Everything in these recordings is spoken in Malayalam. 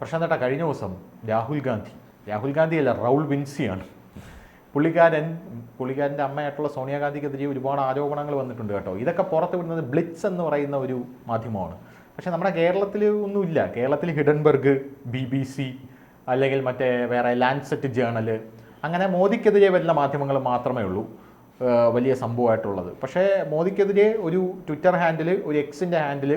പ്രശാന്തട്ട കഴിഞ്ഞ ദിവസം രാഹുൽ ഗാന്ധി രാഹുൽ ഗാന്ധി അല്ല റൗൾ വിൻസിയാണ്. പുള്ളിക്കാരൻ പുള്ളിക്കാരന്റെ അമ്മയായിട്ടുള്ള സോണിയാഗാന്ധിക്കെതിരെ ഒരുപാട് ആരോപണങ്ങൾ വന്നിട്ടുണ്ട് കേട്ടോ. ഇതൊക്കെ പുറത്ത് വിടുന്നത് ബ്ലിറ്റ്സ് എന്ന് പറയുന്ന ഒരു മാധ്യമമാണ്. പക്ഷേ നമ്മുടെ കേരളത്തിൽ ഒന്നുമില്ല. കേരളത്തിൽ ഹിഡൻബർഗ് ബി ബി സി അല്ലെങ്കിൽ മറ്റേ വേറെ ലാൻഡ്സെറ്റ് ജേണൽ അങ്ങനെ മോദിക്കെതിരെ വരുന്ന മാധ്യമങ്ങൾ മാത്രമേ ഉള്ളൂ. വലിയ സംഭവമായിട്ടുള്ളത്. പക്ഷേ മോദിക്കെതിരെ ഒരു ട്വിറ്റർ ഹാൻഡിൽ ഒരു എക്സിന്റെ ഹാൻഡിൽ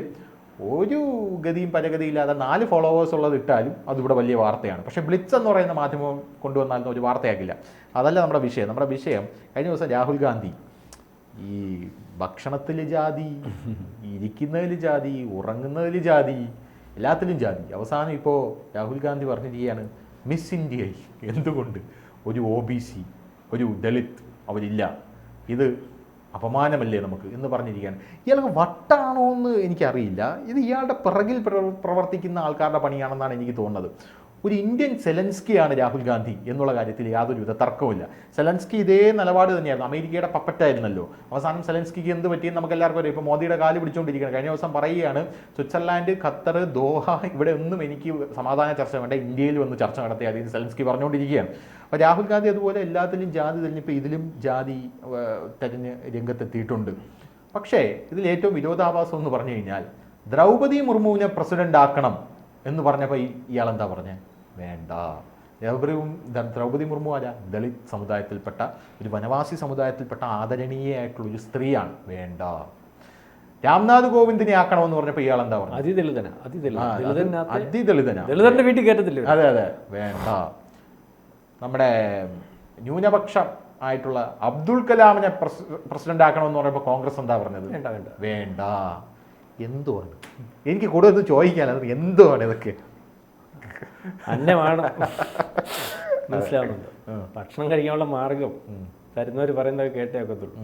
ഒരു ഗതിയും പരഗതിയില്ലാതെ നാല് ഫോളോവേഴ്സ് ഉള്ളത് ഇട്ടാലും അതിവിടെ വലിയ വാർത്തയാണ്. പക്ഷേ ബ്ലിറ്റ്സ് എന്ന് പറയുന്ന മാധ്യമം കൊണ്ടുവന്നാലും ഒരു വാർത്തയാക്കില്ല അതല്ല നമ്മുടെ വിഷയം. നമ്മുടെ വിഷയം കഴിഞ്ഞ ദിവസം രാഹുൽ ഗാന്ധി ഈ ഭക്ഷണത്തിൽ ജാതി ഇരിക്കുന്നതിൽ ജാതി ഉറങ്ങുന്നതിൽ ജാതി എല്ലാത്തിലും ജാതി. അവസാനം ഇപ്പോൾ രാഹുൽ ഗാന്ധി പറഞ്ഞിരിക്കുകയാണ് മിസ് ഇന്ത്യയിൽ എന്തുകൊണ്ട് ഒരു ഒ ബി സി ഒരു ദളിത് അവരില്ല? ഇത് അപമാനമല്ലേ നമുക്ക് എന്ന് പറഞ്ഞിരിക്കുകയാണ് ഇയാൾക്ക് വട്ടാണോ എന്ന് എനിക്കറിയില്ല. ഇത് ഇയാളുടെ പിറകിൽ പ്രവർത്തിക്കുന്ന ആൾക്കാരുടെ പണിയാണെന്നാണ് എനിക്ക് തോന്നുന്നത്. ഒരു ഇന്ത്യൻ സെലൻസ്കിയാണ് രാഹുൽ ഗാന്ധി എന്നുള്ള കാര്യത്തിൽ യാതൊരുവിധ തർക്കവുമില്ല. സെലൻസ്കി ഇതേ നിലപാട് തന്നെയായിരുന്നു. അമേരിക്കയുടെ പപ്പറ്റായിരുന്നല്ലോ. അവസാനം സെലൻസ്കിക്ക് എന്ത് പറ്റിയെന്ന് നമുക്ക് എല്ലാവർക്കും അറിയാം. ഇപ്പോൾ മോദിയുടെ കാൽ പിടിച്ചുകൊണ്ടിരിക്കുകയാണ്. കഴിഞ്ഞ ദിവസം പറയുകയാണ് സ്വിറ്റ്സർലാൻഡ് ഖത്തർ ദോഹ ഇവിടെ ഒന്നും എനിക്ക് സമാധാന ചർച്ച വേണ്ട. ഇന്ത്യയിൽ വന്ന് ചർച്ച നടത്തിയാൽ ഇത് സെലൻസ്കി പറഞ്ഞുകൊണ്ടിരിക്കുകയാണ്. അപ്പോൾ രാഹുൽ ഗാന്ധി അതുപോലെ എല്ലാത്തിലും ജാതി തിരഞ്ഞിപ്പോൾ ഇതിലും ജാതി തിരഞ്ഞ് രംഗത്തെത്തിയിട്ടുണ്ട്. പക്ഷേ ഇതിൽ ഏറ്റവും വിരോധാഭാസം എന്ന് പറഞ്ഞു കഴിഞ്ഞാൽ ദ്രൗപദി മുർമുവിനെ പ്രസിഡന്റ് ആക്കണം എന്ന് പറഞ്ഞപ്പോൾ ഇയാളെന്താ ഇയാൾ എന്താ പറഞ്ഞേ? വേണ്ട. ദ്രൗപദി ദ്ര- ദ്രൗപദി മുർമു ആരാ? ദളിത് സമുദായത്തിൽപ്പെട്ട ഒരു വനവാസി സമുദായത്തിൽപ്പെട്ട ആദരണീയമായിട്ടുള്ള ഒരു സ്ത്രീയാണ്. വേണ്ട. രാംനാഥ് കോവിന്ദിനെ ആക്കണമെന്ന് പറഞ്ഞപ്പോൾ ഇയാൾ എന്താ പറഞ്ഞത്? അതിദളിതന അതിദളിതനാ. ദളിതന്റെ വീട്ടിൽ കയറ്റത്തില്ല അതെ അതെ. വേണ്ട. നമ്മുടെ ന്യൂനപക്ഷം ആയിട്ടുള്ള അബ്ദുൾ കലാമിനെ പ്രസിഡന്റ് ആക്കണമെന്ന് പറയുമ്പോൾ കോൺഗ്രസ് എന്താ പറഞ്ഞത്? വേണ്ട എന്തുവാണ്? എനിക്ക് കൂടുതൽ ചോദിക്കാൻ എന്തുവാണ് ഇതൊക്കെ? അന്നമാണ് മനസ്സിലാവുന്നുണ്ട്. ഭക്ഷണം കഴിക്കാനുള്ള മാർഗം തരുന്നവർ പറയുന്നത് കേട്ടേ ഒക്കത്തുള്ളൂ.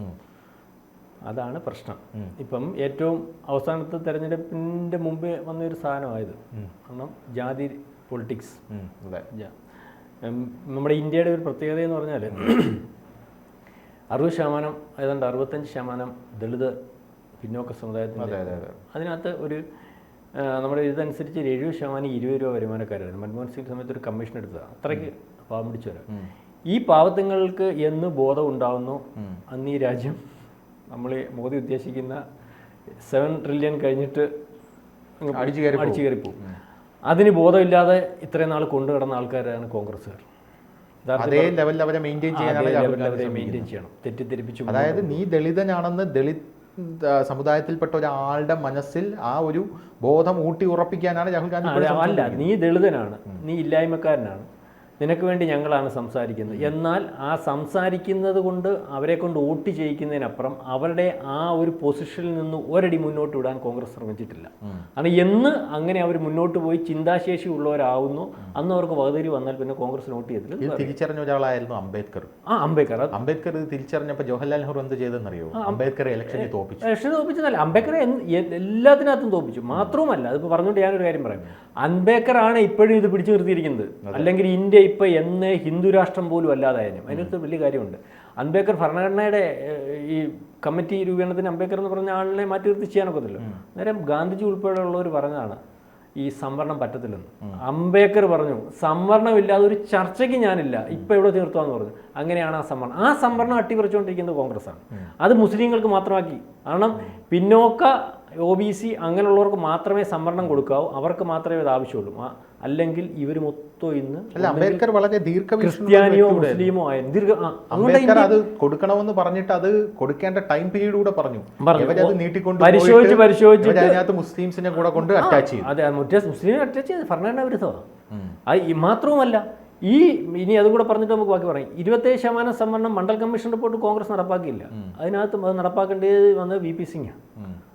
അതാണ് പ്രശ്നം. ഇപ്പം ഏറ്റവും അവസാനത്തെ തെരഞ്ഞെടുപ്പിന്റെ മുമ്പേ വന്നൊരു സാധനമായത്. കാരണം ജാതി പൊളിറ്റിക്സ്. നമ്മുടെ ഇന്ത്യയുടെ ഒരു പ്രത്യേകത എന്ന് പറഞ്ഞാൽ അറുപത് ശതമാനം ഏതാണ്ട് അറുപത്തഞ്ച് ശതമാനം ദളിത് പിന്നോക്ക സമുദായത്തിന്റെ അതെ അതെ അതെ. അതിനകത്ത് ഒരു നമ്മുടെ ഇതനുസരിച്ച് ഒരു എഴുപത് ശതമാനം ഇരുപത് രൂപ വരുമാനക്കാരായിരുന്നു. മൻമോഹൻ സിംഗ് സമയത്ത് ഒരു കമ്മീഷൻ എടുത്തതാണ്. അത്രയ്ക്ക് പാവം പിടിച്ചവരാ ഈ പാവത്തങ്ങൾക്ക് എന്ന് ബോധം ഉണ്ടാവുന്നു? അന്ന് ഈ രാജ്യം നമ്മൾ മോദി ഉദ്ദേശിക്കുന്ന സെവൻ ട്രില്യൺ കഴിഞ്ഞിട്ട് അടിച്ചു കയറി അടിച്ചു കയറിപ്പോവും. അതിന് ബോധമില്ലാതെ ഇത്രയും നാൾ കൊണ്ടു കിടന്ന ആൾക്കാരാണ് കോൺഗ്രസ്സുകാർ. അതേ ലെവലിൽ അവരെ മെയിന്റെയിൻ ചെയ്യാനാണ് മെയിന്റെയിൻ ചെയ്യണം. തെറ്റിദ്ധരിപ്പിച്ചു അതായത് നീ ദളിതനാണെന്ന് ദളിത് സമുദായത്തിൽപ്പെട്ട ഒരാളുടെ മനസ്സിൽ ആ ഒരു ബോധം ഊട്ടി ഉറപ്പിക്കാനാണ് രാഹുൽ ഗാന്ധി അല്ല, നീ ദളിതനാണ് നീ ഇല്ലായ്മക്കാരനാണ്. നിനക്ക് വേണ്ടി ഞങ്ങളാണ് സംസാരിക്കുന്നത്. എന്നാൽ ആ സംസാരിക്കുന്നത് കൊണ്ട് അവരെ കൊണ്ട് വോട്ട് ചെയ്യിക്കുന്നതിനപ്പുറം അവരുടെ ആ ഒരു പൊസിഷനിൽ നിന്ന് ഒരടി മുന്നോട്ട് വിടാൻ കോൺഗ്രസ് ശ്രമിച്ചിട്ടില്ല. കാരണം എന്ന് അങ്ങനെ അവർ മുന്നോട്ട് പോയി ചിന്താശേഷി ഉള്ളവരാവുന്നു. അന്ന് അവർക്ക് വകതിരി വന്നാൽ പിന്നെ കോൺഗ്രസ് വോട്ട് ചെയ്തില്ല തിരിച്ചറിഞ്ഞ ഒരാളായിരുന്നു അംബേദ്കർ. ആ അംബേദ്കർ. അത് അംബേദ്കർ ഇത് തിരിച്ചറിഞ്ഞപ്പോൾ ജവഹർലാൽ നെഹ്റു എന്ത് ചെയ്തെന്നറിയോ? അംബേദ്കർ ഇലക്ഷനിൽ തോപ്പിച്ചു. ഇലക്ഷൻ തോപ്പിച്ചതല്ല. അംബേദ്കറെ എല്ലാത്തിനകത്തും തോപ്പിച്ചു. മാത്രവുമല്ല അതിപ്പോൾ പറഞ്ഞുകൊണ്ട് ഞാനൊരു കാര്യം പറയാം. അംബേദ്കർ ആണ് ഇപ്പോഴും ഇത് പിടിച്ചു നിർത്തിയിരിക്കുന്നത്. അല്ലെങ്കിൽ ഇന്ത്യ ഇപ്പൊ എന്ന് ഹിന്ദു രാഷ്ട്രം പോലും അല്ലാതായാലും. അതിനകത്ത് വലിയ കാര്യമുണ്ട്. അൻബേക്കർ ഭരണഘടനയുടെ ഈ കമ്മിറ്റി രൂപീകരണത്തിന് അംബേക്കർ എന്ന് പറഞ്ഞ ആളിനെ മാറ്റി നിർത്തി ചെയ്യാനൊക്കത്തില്ല നേരം ഗാന്ധിജി ഉൾപ്പെടെയുള്ളവർ പറഞ്ഞതാണ് ഈ സംവരണം പറ്റത്തില്ലെന്ന്. അംബേക്കർ പറഞ്ഞു സംവരണമില്ലാതെ ഒരു ചർച്ചയ്ക്ക് ഞാനില്ല. ഇപ്പൊ എവിടെ തീർത്തുവാന്ന് പറഞ്ഞു. അങ്ങനെയാണ് ആ സംവരണം. ആ സംവരണം അട്ടിപ്പറിച്ചുകൊണ്ടിരിക്കുന്നത് കോൺഗ്രസ് ആണ് അത് മുസ്ലിങ്ങൾക്ക് മാത്രമാക്കി. കാരണം പിന്നോക്ക ഒ ബി സി അങ്ങനെയുള്ളവർക്ക് മാത്രമേ സംവരണം കൊടുക്കാവൂ. അവർക്ക് മാത്രമേ അത് ആവശ്യമുള്ളൂ. അല്ലെങ്കിൽ ഇവർ മൊത്തം ഇന്ന് അംബേദ്കർ വളരെ ദീർഘവീക്ഷണമുള്ള ക്രിസ്ത്യാനിയോ മുസ്ലിമോ ആയ ദീർഘ അംബേദ്കർ അത് കൊടുക്കണമെന്ന് പറഞ്ഞിട്ട് അത് കൊടുക്കേണ്ട ടൈം പീരീഡ് കൂടെ പറഞ്ഞു. നീട്ടിക്കൊണ്ട് പരിശോധിച്ച് പരിശോധിച്ച് അതിനകത്ത് മുസ്ലിംസിനെ കൂടെ കൊണ്ട് അറ്റാച്ച് ചെയ്തു അതെ മറ്റേ മുസ്ലിം അറ്റാച്ച് ചെയ്ത് ഭരണഘടന വിരുദ്ധമാണ് അത് മാത്രവുമല്ല ഈ ഇനി അതും കൂടെ പറഞ്ഞിട്ട് നമുക്ക് ബാക്കി പറയാം. ഇരുപത്തേഴ് ശതമാനം സംവരണം മണ്ഡൽ കമ്മീഷൻ റിപ്പോർട്ട് കോൺഗ്രസ് നടപ്പാക്കിയില്ല. അതിനകത്ത് അത് നടപ്പാക്കേണ്ടത് വന്നത് വി പി സിംഗ്.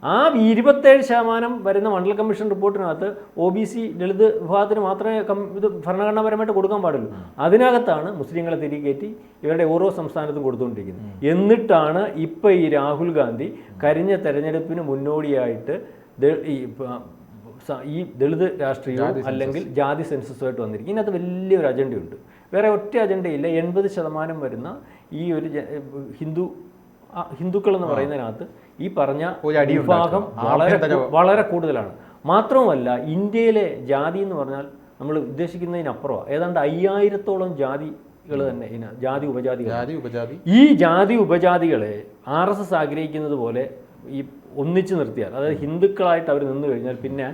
ആ ഇരുപത്തേഴ് ശതമാനം വരുന്ന മണ്ഡൽ കമ്മീഷൻ റിപ്പോർട്ടിനകത്ത് ഒ ബി സി ദളിത് വിഭാഗത്തിന് മാത്രമേ കം- ഇത് ഭരണഘടനാപരമായിട്ട് കൊടുക്കാൻ പാടുള്ളൂ. അതിനകത്താണ് മുസ്ലിങ്ങളെ തിരികെ കയറ്റി ഇവരുടെ ഓരോ സംസ്ഥാനത്തും കൊടുത്തുകൊണ്ടിരിക്കുന്നത്. എന്നിട്ടാണ് ഇപ്പോൾ ഈ രാഹുൽ ഗാന്ധി കരിഞ്ഞ തെരഞ്ഞെടുപ്പിന് മുന്നോടിയായിട്ട് ഈ ഈ ദളിത് രാഷ്ട്രീയവും അല്ലെങ്കിൽ ജാതി സെൻസസുമായിട്ട് വന്നിരിക്കും. ഇതിനകത്ത് വലിയൊരു അജണ്ടയുണ്ട്. വേറെ ഒറ്റ അജണ്ടയില്ല. എൺപത് ശതമാനം വരുന്ന ഈ ഒരു ഹിന്ദു ഹിന്ദുക്കൾ എന്ന് പറയുന്നതിനകത്ത് ഈ പറഞ്ഞ വിഭാഗം വളരെ വളരെ കൂടുതലാണ്. മാത്രവുമല്ല ഇന്ത്യയിലെ ജാതി എന്ന് പറഞ്ഞാൽ നമ്മൾ ഉദ്ദേശിക്കുന്നതിനപ്പുറമാണ് ഏതാണ്ട് അയ്യായിരത്തോളം ജാതികൾ തന്നെ ജാതി ഉപജാതികൾ ജാതി ഉപജാതി. ഈ ജാതി ഉപജാതികളെ ആർ എസ് എസ് ആഗ്രഹിക്കുന്നത് പോലെ ഈ ഒന്നിച്ചു നിർത്തിയാൽ അതായത് ഹിന്ദുക്കളായിട്ട് അവർ നിന്ന് കഴിഞ്ഞാൽ പിന്നെ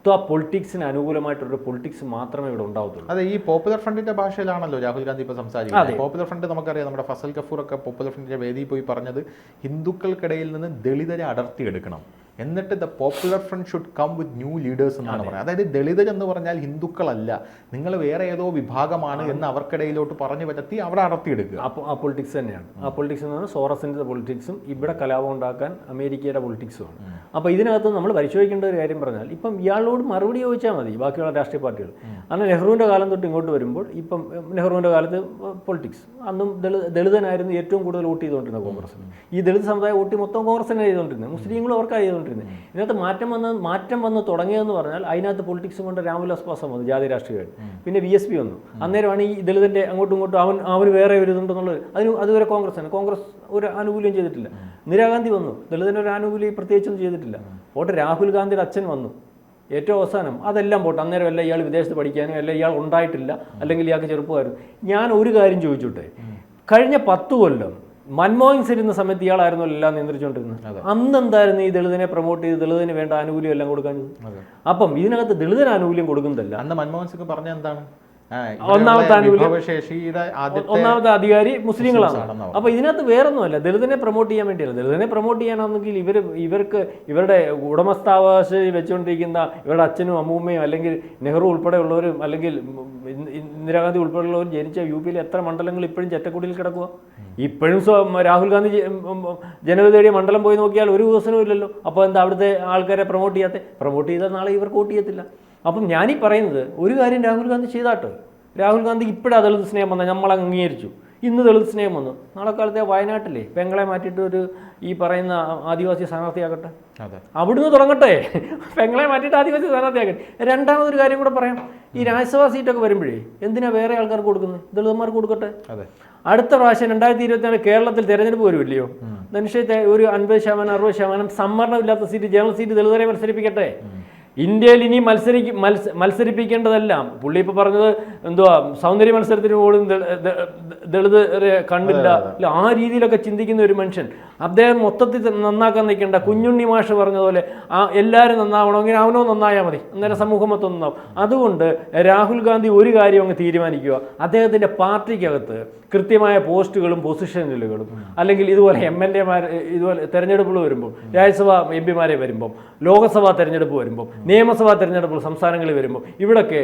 ഹിന്ദുത്വ പൊളിറ്റിക്സിന് അനുകൂലമായിട്ടൊരു പൊളിറ്റിക്സ് മാത്രമേ ഇവിടെ ഉണ്ടാവത്തുള്ളൂ. അതെ ഈ പോപ്പുലർ ഫ്രണ്ടിന്റെ ഭാഷയിലാണല്ലോ രാഹുൽ ഗാന്ധി ഇപ്പൊ സംസാരിക്കുന്നത്. പോപ്പുലർ ഫ്രണ്ട് നമുക്കറിയാം നമ്മുടെ ഫസൽ കഫൂർ ഒക്കെ പോപ്പുലർ ഫ്രണ്ടിന്റെ വേദിയിൽ പോയി പറഞ്ഞത് ഹിന്ദുക്കൾക്കിടയിൽ നിന്ന് ദളിതരെ അടർത്തിയെടുക്കണം. എന്നിട്ട് the popular front should come with new leaders എന്നാണ് പറയുന്നത്. അതായത് ദളിതർ എന്ന് പറഞ്ഞാൽ ഹിന്ദുക്കളല്ല. നിങ്ങൾ വേറെ ഏതോ വിഭാഗമാണ് എന്ന് അവർക്കിടയിലോട്ട് പറഞ്ഞു പറ്റി അവിടെ അടർത്തിയെടുക്കുക. അപ്പോൾ ആ പൊളിറ്റിക്സ് തന്നെയാണ്. ആ പൊളിറ്റിക്സ് എന്ന് പറഞ്ഞാൽ സോറസിന്റെ പൊളിറ്റിക്സും ഇവിടെ കലാപം ഉണ്ടാക്കാൻ അമേരിക്കയുടെ പൊളിറ്റിക്സുമാണ് അപ്പോൾ ഇതിനകത്ത് നമ്മൾ പരിശോധിക്കേണ്ട ഒരു കാര്യം പറഞ്ഞാൽ ഇപ്പം ഇയാളോട് മറുപടി ചോദിച്ചാൽ മതി ബാക്കിയുള്ള രാഷ്ട്രീയ പാർട്ടികൾ. അന്ന് നെഹ്റുവിന്റെ കാലം തൊട്ട് ഇങ്ങോട്ട് വരുമ്പോൾ ഇപ്പം നെഹ്റുവിന്റെ കാലത്ത് പൊളിറ്റിക്സ് അന്നും ദളിതനായിരുന്നു ഏറ്റവും കൂടുതൽ വോട്ട് ചെയ്തുകൊണ്ടിരുന്നത് കോൺഗ്രസ്. ഈ ദളിത് സമുദായം വോട്ട് മൊത്തം കോൺഗ്രസിനാണ് ചെയ്തുകൊണ്ടിരുന്നത്. മുസ്ലിങ്ങളും അവർക്കാണ് ചെയ്തുകൊണ്ടിരുന്നത്. ഇതിനകത്ത് മാറ്റം വന്ന് മാറ്റം വന്ന് തുടങ്ങിയതെന്ന് പറഞ്ഞാൽ അതിനകത്ത് പൊളിറ്റിക്സ് കൊണ്ട് രാംവിലാസ് പാസം വന്നു ജാതി രാഷ്ട്രീയമായിട്ട്. പിന്നെ ബി എസ് പി വന്നു. അന്നേരമാണ് ഈ ദളിതന്റെ അങ്ങോട്ടും ഇങ്ങോട്ടും അവൻ അവന് വേറെ ഒരു ഇതുണ്ടെന്നുള്ളത് അതിന് അതുവരെ കോൺഗ്രസ് ആണ് കോൺഗ്രസ് ഒരു ആനുകൂല്യം ചെയ്തിട്ടില്ല. ഇന്ദിരാഗാന്ധി വന്നു. ദളിതന്റെ ഒരു ആനുകൂല്യം പ്രത്യേകിച്ചൊന്നും ചെയ്തിട്ടില്ല. പോട്ടെ രാഹുൽ ഗാന്ധിയുടെ അച്ഛൻ വന്നു. ഏറ്റവും അവസാനം അതെല്ലാം പോട്ടെ. അന്നേരം അല്ല ഇയാൾ വിദേശത്ത് പഠിക്കാനും അല്ല ഇയാൾ ഉണ്ടായിട്ടില്ല. അല്ലെങ്കിൽ ഇയാൾക്ക് ചെറുപ്പമായിരുന്നു. ഞാൻ ഒരു കാര്യം ചോദിച്ചോട്ടെ? കഴിഞ്ഞ പത്ത് കൊല്ലം മൻമോഹൻ സിംഗ് ഇരുന്ന സമയത്ത് ഇയാളായിരുന്നു എല്ലാം നിയന്ത്രിച്ചുകൊണ്ടിരുന്നത്. അന്ന് എന്തായിരുന്നു ഈ ദളിതനെ പ്രൊമോട്ട് ചെയ്ത് ദളിതന് വേണ്ട ആനുകൂല്യം എല്ലാം കൊടുക്കാൻ? അപ്പം ഇതിനകത്ത് ദളിതന് ആനുകൂല്യം കൊടുക്കുന്നതല്ല. അന്ന് മൻമോഹൻ സിംഗ് പറഞ്ഞ എന്താണ്? ഒന്നാമത്തെ ആനുകൂല്യം- ഒന്നാമത്തെ അധികാരി മുസ്ലിങ്ങളാണ്. അപ്പൊ ഇതിനകത്ത് വേറൊന്നുമല്ല. ദളിതനെ പ്രൊമോട്ട് ചെയ്യാൻ വേണ്ടിയല്ല. ദളിതനെ പ്രൊമോട്ട് ചെയ്യാനാണെങ്കിൽ ഇവർ ഇവർക്ക് ഇവരുടെ ഉടമസ്ഥാവകാശ വെച്ചുകൊണ്ടിരിക്കുന്ന ഇവരുടെ അച്ഛനും അമ്മൂമ്മയും അല്ലെങ്കിൽ നെഹ്റു ഉൾപ്പെടെയുള്ളവരും അല്ലെങ്കിൽ ഇന്ദിരാഗാന്ധി ഉൾപ്പെടെയുള്ളവരും ജനിച്ച യു പിയിൽ എത്ര മണ്ഡലങ്ങൾ ഇപ്പോഴും ചെറ്റക്കുടിയിൽ കിടക്കുക ഇപ്പോഴും രാഹുൽ ഗാന്ധി ജ- ഉം, ഉം, ജനത തേടിയ മണ്ഡലം പോയി നോക്കിയാൽ ഒരു വികസനവും ഇല്ലല്ലോ. അപ്പോൾ എന്താ അവിടുത്തെ ആൾക്കാരെ പ്രൊമോട്ട് ചെയ്യാത്ത പ്രൊമോട്ട് ചെയ്താൽ നാളെ ഇവർക്ക് വോട്ട് ചെയ്യത്തില്ല. അപ്പം ഞാനീ പറയുന്നത് ഒരു കാര്യം രാഹുൽ ഗാന്ധി ചെയ്താട്ടോ. രാഹുൽ ഗാന്ധി ഇപ്പോഴാണ് ദളിത് സ്നേഹം വന്നത്. നമ്മൾ അംഗീകരിച്ചു. ഇന്ന് ദളിത് സ്നേഹം വന്നു. നാളെ കാലത്തെ വയനാട്ടിലെ പെങ്ങളെ മാറ്റിയിട്ട് ഒരു ഈ പറയുന്ന ആദിവാസി സ്ഥാനാർത്ഥിയാകട്ടെ. അവിടുന്ന് തുടങ്ങട്ടെ. പെങ്ങളെ മാറ്റിയിട്ട് ആദിവാസി സ്ഥാനാർത്ഥിയാകട്ടെ. രണ്ടാമതൊരു കാര്യം കൂടെ പറയാം. ഈ രാജ്യസഭാ സീറ്റൊക്കെ വരുമ്പോഴേ എന്തിനാ വേറെ ആൾക്കാർക്ക് കൊടുക്കുന്നത്? ദളിതന്മാർക്ക് കൊടുക്കട്ടെ? അതെ. അടുത്ത പ്രാവശ്യം രണ്ടായിരത്തി ഇരുപത്തിനാല് കേരളത്തിൽ തെരഞ്ഞെടുപ്പ് വരുമില്ലയോ? മനുഷ്യത്തെ ഒരു അൻപത് ശതമാനം അറുപത് ശതമാനം സംവരണമില്ലാത്ത സീറ്റ് ജനറൽ സീറ്റ് ദളിതരെ മത്സരിപ്പിക്കട്ടെ. ഇന്ത്യയിൽ ഇനി മത്സരി മത്സരിപ്പിക്കേണ്ടതെല്ലാം. പുള്ളി ഇപ്പോൾ പറഞ്ഞത് എന്തുവാ സൗന്ദര്യ മത്സരത്തിന് പോലും ദളിത് ദളിതരെ കണ്ടില്ല. അല്ല ആ രീതിയിലൊക്കെ ചിന്തിക്കുന്ന ഒരു മനുഷ്യൻ. അദ്ദേഹം മൊത്തത്തിൽ നന്നാക്കാൻ നിൽക്കേണ്ട. കുഞ്ഞുണ്ണി മാഷ് പറഞ്ഞതുപോലെ ആ എല്ലാവരും നന്നാവണമെങ്കിൽ അവനോ നന്നായാൽ മതി. അന്നേരം സമൂഹം മൊത്തം നന്നാവും. അതുകൊണ്ട് രാഹുൽ ഗാന്ധി ഒരു കാര്യം അങ്ങ് തീരുമാനിക്കുക. അദ്ദേഹത്തിന്റെ പാർട്ടിക്കകത്ത് കൃത്യമായ പോസ്റ്റുകളും പൊസിഷനുകളും. അല്ലെങ്കിൽ ഇതുപോലെ എം എൽ എമാർ ഇതുപോലെ തെരഞ്ഞെടുപ്പുകൾ വരുമ്പോൾ രാജ്യസഭാ എം പിമാരെ വരുമ്പോൾ ലോകസഭാ തെരഞ്ഞെടുപ്പ് വരുമ്പോൾ നിയമസഭാ തെരഞ്ഞെടുപ്പ് സംസ്ഥാനങ്ങളിൽ വരുമ്പോൾ ഇവിടൊക്കെ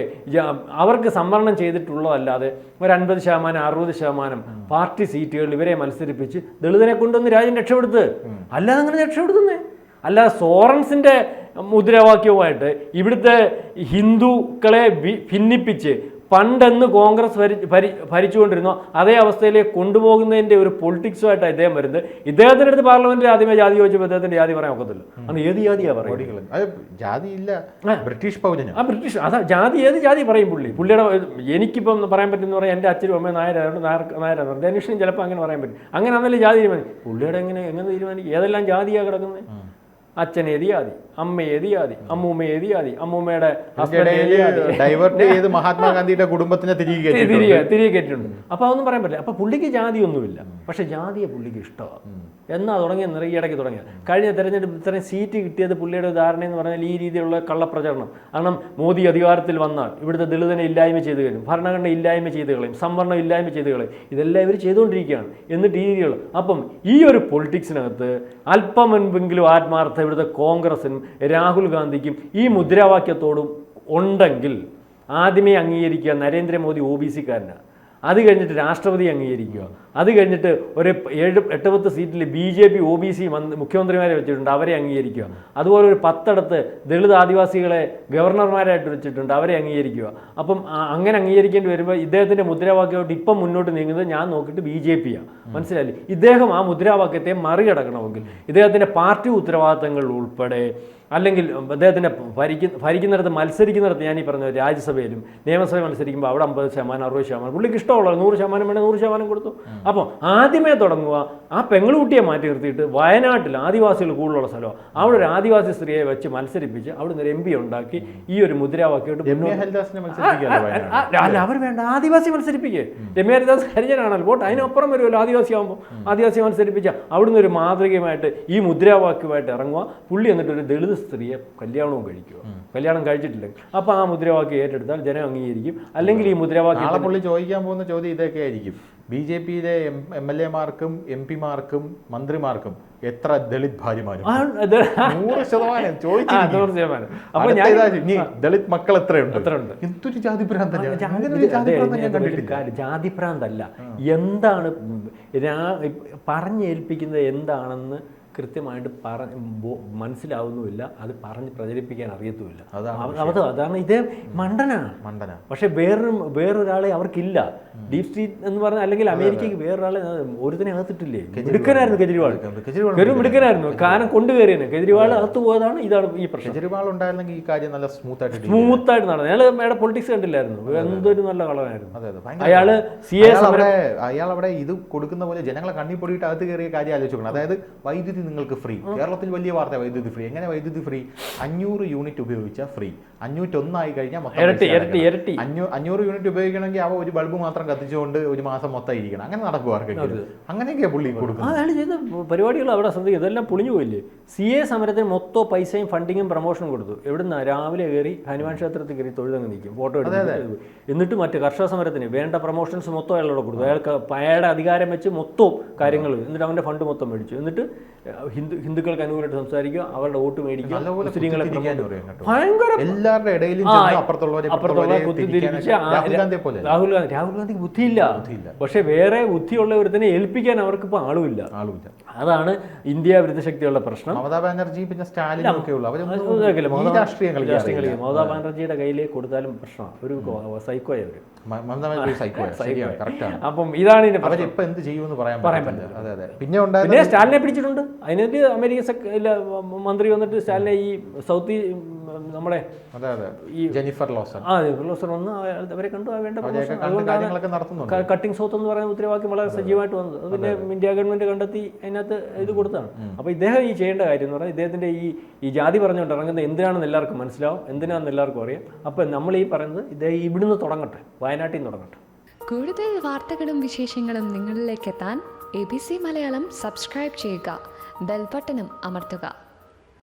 അവർക്ക് സംവരണം ചെയ്തിട്ടുള്ളതല്ലാതെ ഒരു അൻപത് ശതമാനം അറുപത് ശതമാനം പാർട്ടി സീറ്റുകളിൽ ഇവരെ മത്സരിപ്പിച്ച് ദളിതനെ കൊണ്ടുവന്ന് രാജ്യം രക്ഷപ്പെടുത്ത്. അല്ലാതെ അങ്ങനെ രക്ഷപ്പെടുത്തുന്നേ. അല്ല സോറൻസിന്റെ മുദ്രാവാക്യവുമായിട്ട് ഇവിടുത്തെ ഹിന്ദുക്കളെ ഭിന്നിപ്പിച്ച് പണ്ടെന്ന് കോൺഗ്രസ് ഭരി ഭരി ഭരിച്ചുകൊണ്ടിരുന്നോ അതേ അവസ്ഥയിലേക്ക് കൊണ്ടുപോകുന്നതിന്റെ ഒരു പൊളിറ്റിക്സുമായിട്ട് അദ്ദേഹം വരുന്നത്. ഇദ്ദേഹത്തിന്റെ അടുത്ത് പാർലമെന്റിൽ ആദ്യമേ ജാതി ചോദിച്ചപ്പോൾ അദ്ദേഹത്തിന്റെ ജാതി പറയാൻ ഒക്കത്തില്ല. അന്ന് ഏത് ജാതിയാണ് പറയുന്നത്? ജാതി ഇല്ല ബ്രിട്ടീഷ് പൗരന്. ആ ബ്രിട്ടീഷ്. അതാ ജാതി ഏത് ജാതി പറയും പുള്ളി. പുള്ളിയുടെ എനിക്കിപ്പം പറയാൻ പറ്റുന്ന പറയാം എന്റെ അച്ഛനും അമ്മയും നായരായതുകൊണ്ട് നായർ നായരാണ്. ധനുഷിനും ചിലപ്പോൾ അങ്ങനെ പറയാൻ പറ്റും. അങ്ങനെ ആണല്ലേ ജാതി തീരുമാനിക്കും പുള്ളിയുടെ എങ്ങനെ എങ്ങനെ തീരുമാനിക്കും? ഏതെല്ലാം ജാതിയാണ് കിടക്കുന്നത്? അച്ഛൻ ഏത് ജാതി. അമ്മ എഴുതിയാതി അമ്മൂമ്മ എഴുതിയാതി അമ്മൂമ്മയുടെ ഹസ്ബൻഡ് ഡൈവേർട്ട് ചെയ്ത് മഹാത്മാഗാന്ധിയുടെ കുടുംബത്തിനെ തിരികെ. തിരികെ തിരികെ കയറ്റിട്ടുണ്ട് അപ്പോൾ അതൊന്നും പറയാൻ പറ്റില്ല. അപ്പൊ പുള്ളിക്ക് ജാതിയൊന്നുമില്ല. പക്ഷെ ജാതിയെ പുള്ളിക്ക് ഇഷ്ടമാണ്. എന്നാ തുടങ്ങിയ നിറയെ ഇടയ്ക്ക് തുടങ്ങിയത്. കഴിഞ്ഞ തെരഞ്ഞെടുപ്പ് ഇത്രയും സീറ്റ് കിട്ടിയത് പുള്ളിയുടെ ധാരണ എന്ന് പറഞ്ഞാൽ ഈ രീതിയിലുള്ള കള്ളപ്രചരണം. കാരണം മോദി അധികാരത്തിൽ വന്നാൽ ഇവിടുത്തെ ദളിതനെ ഇല്ലായ്മ ചെയ്ത് കളയും ഭരണഘടന ഇല്ലായ്മ ചെയ്ത് കളയും സംവരണം ഇല്ലായ്മ ചെയ്ത് കളയും. ഇതെല്ലാം ഇവർ ചെയ്തുകൊണ്ടിരിക്കുകയാണ്. എന്നിട്ട് ഈ രീതികൾ അപ്പം ഈ ഒരു പൊളിറ്റിക്സിനകത്ത് അല്പം മുൻപെങ്കിലും ആത്മാർത്ഥ ഇവിടുത്തെ കോൺഗ്രസിനും രാഹുൽ ഗാന്ധിക്കും ഈ മുദ്രാവാക്യത്തോടും ഉണ്ടെങ്കിൽ ആദ്യമേ അംഗീകരിക്കുക നരേന്ദ്രമോദി ഒ ബി സിക്കാരനാണ് അത് കഴിഞ്ഞിട്ട് രാഷ്ട്രപതി അംഗീകരിക്കുക. അത് കഴിഞ്ഞിട്ട് ഒരു ഏഴ് എട്ട് പത്ത് സീറ്റിൽ B J P O B C മുഖ്യമന്ത്രിമാരെ വെച്ചിട്ടുണ്ട് അവരെ അംഗീകരിക്കുക. അതുപോലെ ഒരു പത്തടത്ത് ദളിത് ആദിവാസികളെ ഗവർണർമാരായിട്ട് വെച്ചിട്ടുണ്ട് അവരെ അംഗീകരിക്കുക. അപ്പം അങ്ങനെ അംഗീകരിക്കേണ്ടി വരുമ്പോൾ ഇദ്ദേഹത്തിന്റെ മുദ്രാവാക്യമായിട്ട് ഇപ്പം മുന്നോട്ട് നീങ്ങുന്നത് ഞാൻ നോക്കിയിട്ട് ബി ജെ പിയാണ് മനസ്സിലായില്ലേ? ഇദ്ദേഹം ആ മുദ്രാവാക്യത്തെ മറികടക്കണമെങ്കിൽ ഇദ്ദേഹത്തിന്റെ പാർട്ടി ഉത്തരവാദിത്തങ്ങൾ ഉൾപ്പെടെ അല്ലെങ്കിൽ അദ്ദേഹത്തിന്റെ ഭരിക്കുന്ന ഭരിക്കുന്നിടത്ത് മത്സരിക്കുന്നിടത്ത് ഞാൻ ഈ പറഞ്ഞ രാജ്യസഭയിലും നിയമസഭ മത്സരിക്കുമ്പോൾ അവിടെ അമ്പത് ശതമാനം അറുപത് ശതമാനം പുള്ളിക്ക് ഇഷ്ടമുള്ള നൂറ് ശതമാനം വേണേൽ നൂറ് ശതമാനം കൊടുത്തു. അപ്പോൾ ആദ്യമേ തുടങ്ങുക ആ പെങ്ങളുകുട്ടിയെ മാറ്റി നിർത്തിയിട്ട് വയനാട്ടിൽ ആദിവാസികൾ കൂടുതലുള്ള സ്ഥലമാണ് അവിടെ ഒരു ആദിവാസി സ്ത്രീയെ വെച്ച് മത്സരിപ്പിച്ച് അവിടെ നിന്ന് ഒരു എം പി ഉണ്ടാക്കി ഈ ഒരു മുദ്രാവാക്യമായിട്ട് അല്ല അവർ വേണ്ട ആദിവാസി മത്സരിപ്പിക്കേ. രമ്യ ഹരിദാസ് ഹരിജനാണല്ലോ വോട്ട് അതിനപ്പുറം വരുമല്ലോ ആദിവാസി ആകുമ്പോൾ ആദിവാസി മത്സരിപ്പിച്ച അവിടുന്ന് ഒരു മാതൃകയുമായിട്ട് ഈ മുദ്രാവാക്യമായിട്ട് ഇറങ്ങുക പുള്ളി എന്നിട്ട് ഒരു ദളിത് സ്ത്രീയെ കല്യാണവും കഴിക്കുക. കല്യാണം കഴിച്ചിട്ടില്ല. അപ്പോൾ ആ മുദ്രാവാക്യം ഏറ്റെടുത്താൽ ജനം അംഗീകരിക്കും. അല്ലെങ്കിൽ ഈ മുദ്രാവാക്യം പുള്ളി ചോദിക്കാൻ പോകുന്ന ചോദ്യം ഇതൊക്കെ ആയിരിക്കും. ബി ജെ പിയിലെ എം എൽ എമാർക്കും എം പിമാർക്കും മന്ത്രിമാർക്കും എത്ര ദളിത് ഭാര്യമാരും? നൂറ് ശതമാനം ചോദിച്ചു ശതമാനം. ഞാൻ ദളിത് മക്കൾ എത്രയുണ്ട്? എത്രയുണ്ട്? എന്തൊരു ജാതി ഭ്രാന്താ ജാതി- എന്താണ് പറഞ്ഞേൽപ്പിക്കുന്നത്? എന്താണെന്ന് കൃത്യമായിട്ട് പറ മനസ്സിലാവുന്നുമില്ല. അത് പറഞ്ഞ് പ്രചരിപ്പിക്കാൻ അറിയത്തുമില്ല. അത് അതാണ് ഇതേ മണ്ടനാണ്. മണ്ടന പക്ഷേ വേറൊരു വേറൊരാളെ അവർക്കില്ല. ഡീപ് സ്റ്റേറ്റ് എന്ന് പറഞ്ഞാൽ അല്ലെങ്കിൽ അമേരിക്കയ്ക്ക് വേറൊരാളെ ഒരുത്തിനെ അകത്തിട്ടില്ലേ? മിടുക്കനായിരുന്നു കെജ്രിവാൾ. വെറും മിടുക്കനായിരുന്നു. കാരണം കൊണ്ടുകയറിയാണ്. കെജ്രിവാൾ അകത്ത് പോയതാണ് ഇതാണ് ഈ പ്രശ്നം. കെജ്രിവാൾ ഉണ്ടായിരുന്നെങ്കിൽ ഈ കാര്യം നല്ല സ്മൂത്ത് ആയിട്ട് സ്മൂത്ത് ആയിട്ട് നടന്നു. അയാൾ അയാളുടെ പൊളിറ്റിക്സ് കണ്ടില്ലായിരുന്നു. എന്തൊരു നല്ല കളവായിരുന്നു അയാൾ സി എ അയാൾ അവിടെ അയാൾ അവിടെ ഇത് കൊടുക്കുന്ന പോലെ ജനങ്ങളെ കണ്ണി പൊടിയിട്ട് അകത്ത് കയറിയ കാര്യം ആലോചിക്കണം അതായത് വൈദ്യുതി നിങ്ങൾക്ക് ഫ്രീ കേരളത്തിൽ വലിയ വാർത്ത വൈദ്യുതി ഫ്രീ എങ്ങനെ വൈദ്യുതി ഫ്രീ അഞ്ഞൂറ് യൂണിറ്റ് ഉപയോഗിച്ചാൽ ഫ്രീ അഞ്ഞൂറ്റൊന്നായി കഴിഞ്ഞാൽ മൊത്തം അഞ്ഞൂറ് യൂണിറ്റ് ഉപയോഗിക്കണമെങ്കിൽ അവ ഒരു ബൾബ് മാത്രം കത്തിച്ചുകൊണ്ട് ഒരു മാസം മൊത്തം ഇരിക്കണം. അങ്ങനെ നടക്കും ആർക്കെങ്കിലും അങ്ങനെയൊക്കെയാ പുള്ളി കൊടുക്കും കൊടുക്കുന്നത് ചെയ്ത പരിപാടികൾ അവിടെ ശ്രദ്ധിക്കും ഇതെല്ലാം പൊളിഞ്ഞു പോയില്ലേ? സി എ സമരത്തിന് മൊത്തം പൈസയും ഫണ്ടിങ്ങും പ്രൊമോഷനും കൊടുത്തു. എവിടുന്ന? രാവിലെ കയറി ഹനുമാൻ ക്ഷേത്രത്തിൽ കയറി തൊഴുതങ്ങ് നിൽക്കും. ഫോട്ടോ എടുത്ത് എന്നിട്ട് മറ്റു കർഷക സമരത്തിന് വേണ്ട പ്രൊമോഷൻസ് മൊത്തം അയാളോട് കൊടുത്തു. അയാൾക്ക് അയാളുടെ അധികാരം വെച്ച് മൊത്തം കാര്യങ്ങൾ എന്നിട്ട് അവന്റെ ഫണ്ട് മൊത്തം മേടിച്ചു. എന്നിട്ട് ഹിന്ദു ഹിന്ദുക്കൾക്ക് അനുകൂലമായിട്ട് സംസാരിക്കുക അവരുടെ വോട്ട് മേടിക്കുക മുസ്ലിങ്ങളെ ഭയങ്കര എല്ലാവരുടെ ഇടയിലും അപ്പുറത്തുള്ള രാഹുൽ ഗാന്ധി രാഹുൽ ഗാന്ധിക്ക് ബുദ്ധിയില്ല. പക്ഷെ വേറെ ബുദ്ധിയുള്ള ഒരുത്തിനെ ഏൽപ്പിക്കാൻ അവർക്ക് ആളുമില്ല. ആളുമില്ല. അതാണ് ഇന്ത്യ വിരുദ്ധ ശക്തിയുള്ള പ്രശ്നം. മമതാ ബാനർജി പിന്നെ സ്റ്റാലിൻ ഒക്കെ ഉള്ളു. അത് അവരൊന്നും ഇതാക്കില്ല. ഈ മമതാ- ബാനർജിയുടെ കയ്യിൽ കൊടുത്താലും പ്രശ്നമാണ്. ഒരു സൈക്കോയ സൈക്കോ ആയവര്. അപ്പം ഇതാണ് ഇപ്പൊ എന്ത് ചെയ്യുമെന്ന് പറയാൻ പറയാൻ പറ്റില്ല അതെ അതെ. പിന്നെ ഉണ്ടായിരുന്ന പിന്നെ സ്റ്റാലിനെ പിടിച്ചിട്ടുണ്ട്. അതിനകത്ത് അമേരിക്കൻ ഇല്ല, മന്ത്രി വന്നിട്ട് സ്റ്റാലിനെ ഈ സൗത്ത് ഈ, നമ്മുടെ അതെ അതെ. Jennifer Lawson. ആ ഫിലോസഫർ വന്ന് അയാൾ അവരെ കണ്ടു വേണ്ട അതുകൊണ്ടാണ് കട്ടിംഗ് സൗത്ത് എന്ന് പറയുന്ന മുദ്രാവാക്യം വളരെ സജീവമായിട്ട് വന്നത്. അത് പിന്നെ ഇന്ത്യ ഗവൺമെന്റ് കണ്ടെത്തി അതിനകത്ത് ഇത് കൊടുത്താണ്. അപ്പോൾ ഇദ്ദേഹം ഈ ചെയ്യേണ്ട കാര്യം എന്ന് പറഞ്ഞാൽ ഇദ്ദേഹത്തിന്റെ ഈ ഈ ജാതി പറഞ്ഞുകൊണ്ട് ഇറങ്ങുന്നത് എന്തിനാണെന്ന് എല്ലാവർക്കും മനസ്സിലാവും. എന്തിനാണെന്ന് എല്ലാവർക്കും അറിയാം. അപ്പോൾ നമ്മൾ ഈ പറയുന്നത് ഇദ്ദേഹം ഇവിടുന്ന് തുടങ്ങട്ടെ. വയനാട്ടിൽ നിന്ന് തുടങ്ങട്ടെ. കൂടുതൽ വാർത്തകളും വിശേഷങ്ങളും നിങ്ങളിലേക്ക് എത്താൻ A B C Malayalam subscribe ചെയ്യുക. ബെൽബട്ടനും അമർത്തുക